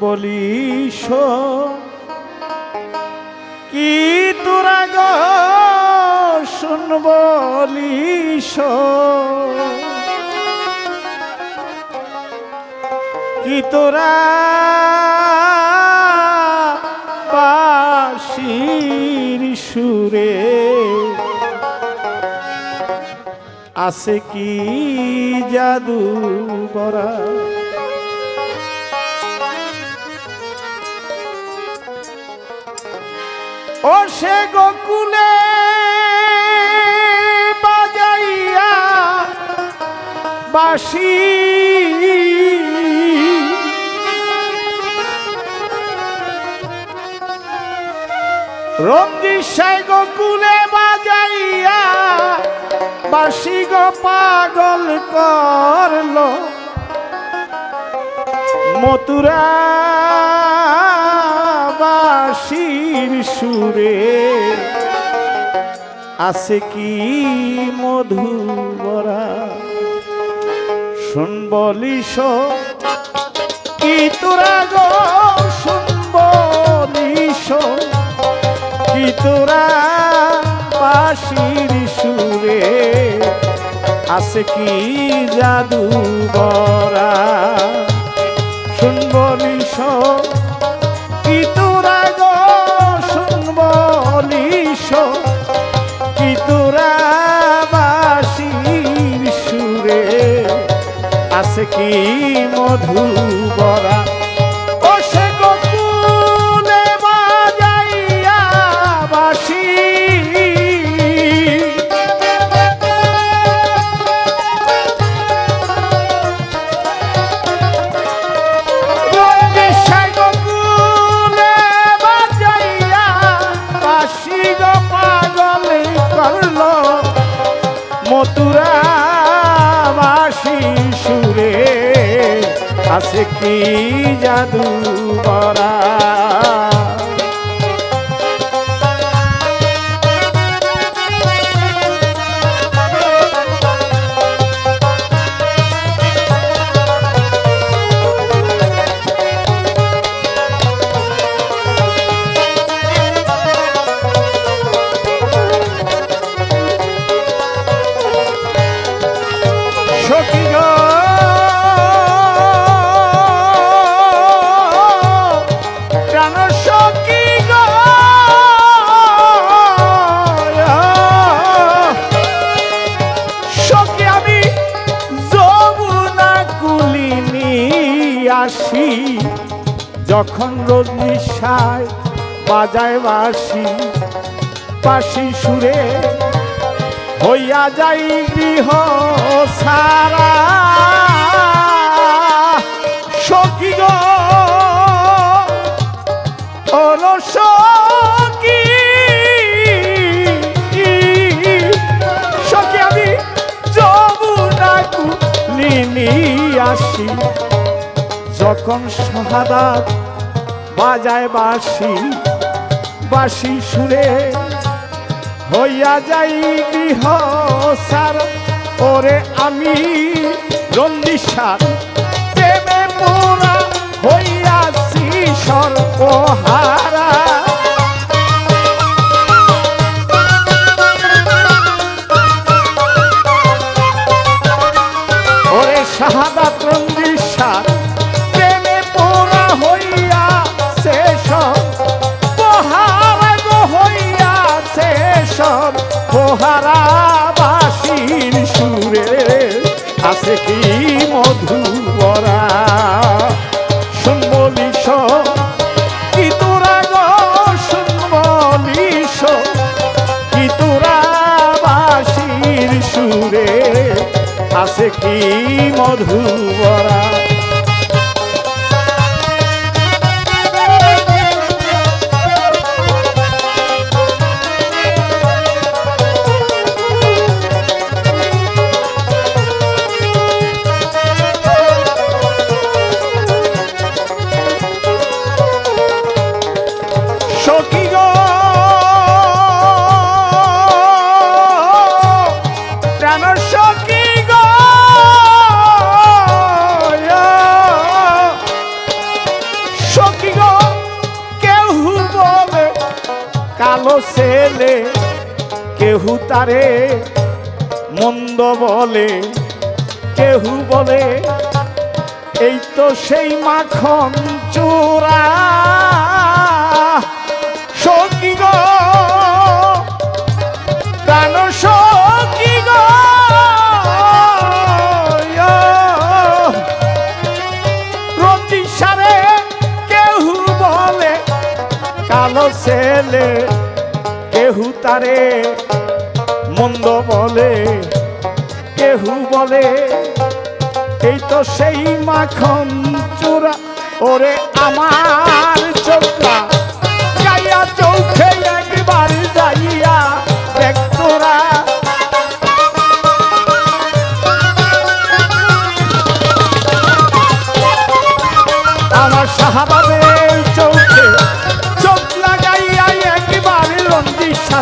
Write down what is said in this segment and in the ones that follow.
বলিস কি তোরা গো শুন বলিস? কি তোরা বাসির সুরে আছে কি জাদু করা ও সে গোকুলে বাজাইয়া বাসি। রঞ্জিসাই গোকুলে বাজাইয়া বাসি গো পাগল করল। মতুরা বাসির সুরে। আছে কি মধু বরা শুন বলিস কি তোরা গো শুন বলিস কি তোরা বাসির সুরে। আছে কি জাদু বরা আছে কি মধু আছে কি জাদু বরা যখন রোজ নিশায় বাজায় বাসি পাশি সুরে, হইয়া যাই গৃহ সারা। সখী গো সখী সখী আমি যমুনা কুলিনি আসি। যখন শাহাদাত বাজায় বাসি বাসি সুরে হইয়া যাই গৃহ সার। ওরে আমি রন্দিসার প্রেমে মোরা হইয়াছি সর্বহারা আছে কি মধু বরা? শুন বলিস কি তোরা সুরে? আছে কি ছেলে, কেহু তারে মন্দ বলে, কেহু বলে, এই তো সেই মাখন চোরা, সখী গো প্রাণ সখী গো রতিসারে কেহু বলে, কালো ছেলে তারে মন্দ বলে, কেহু বলে, এই তো সেই মাখন চূড়া। ওরে আমার চোখা গাইয়া চৌখে একবার যাইয়া আমার সাহাবাদের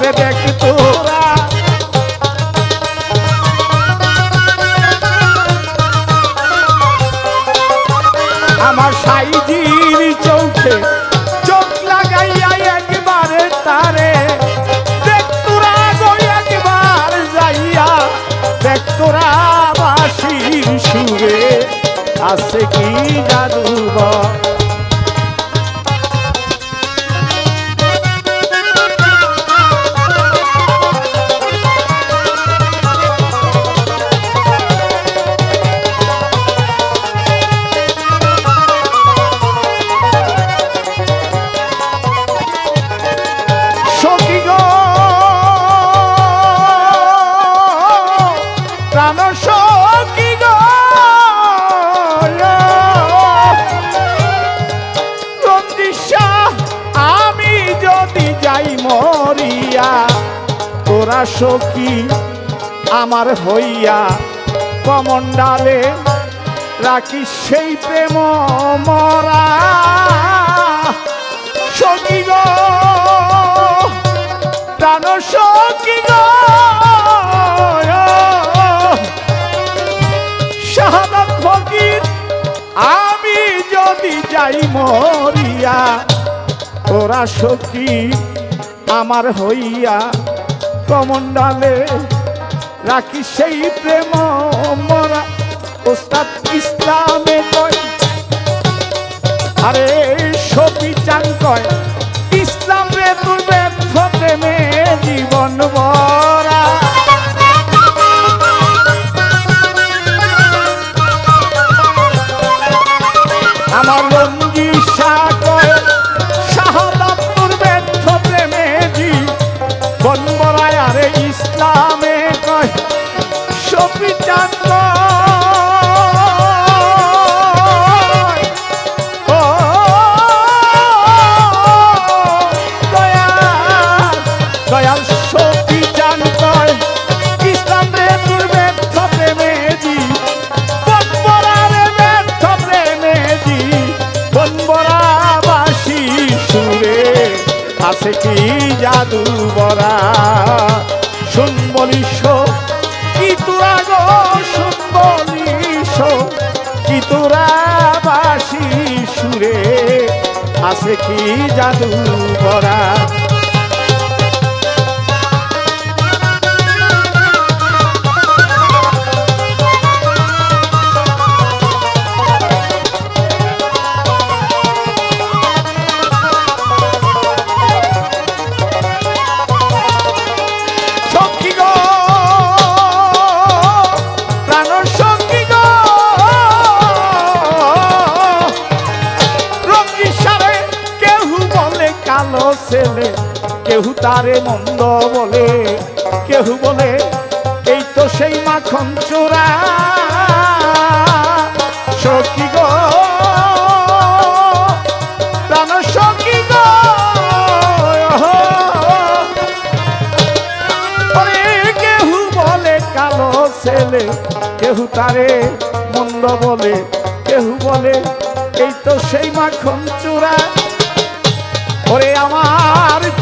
সারে দেখ তোরা। আমার সাইজির চৌখে চোখ লাগাইয়া একবারে তারে। দেখ তোরা গো, একবার যাইয়া। দেখ তোরা বাসির কি জাদুবা মরিয়া, তোরা সখী আমার হইয়া কমণ্ডালে রাখি সেই প্রেম মরা। সখী গো প্রাণ সখী গো। শাহাদাত ফকির, আমি যদি যাই মরিয়া, তোরা সখী আমার হইয়া কমণ্ডালে রাখি সেই প্রেম, মরা ওস্তাদ ইসলামে কয়। আরে সবই চান কয়, ইসলাম রে তুই প্রেমে জীবন ভরা বনবরা বাসি সুরে আছে কি জাদু বরা? বলিস কি তোরা গো বলিস কি তোরা বাসি সুরে আছে কি জাদু বরা কেহু তারে মন্দ বলে, কেহু বলে, এই তো সেই মাখন চোরা। সখী গো কেহু বলে ছেলে, কেহু তারে মন্দ বলে, কেহু বলে, এই তো সেই মাখন চূড়া ওরে আমার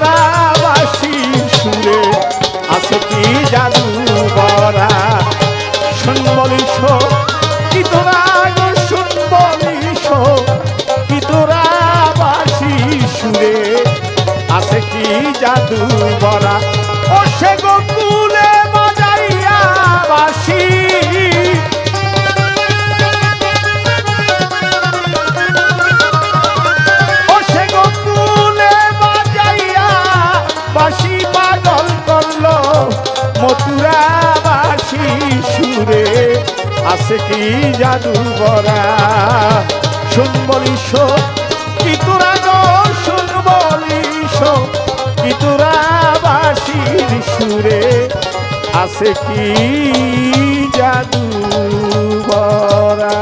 তোরা বাসি সুরে, আছে কি জাদু বরা শুনবলি কি তোরা গো শুনবলি কি তোরা বাসি সুরে আছে কি আছে কি জাদু বরা? শুনবলি কি তোরা গো? শুনবলি কি তোরা বাসির সুরে? আছে কি জাদু বরা?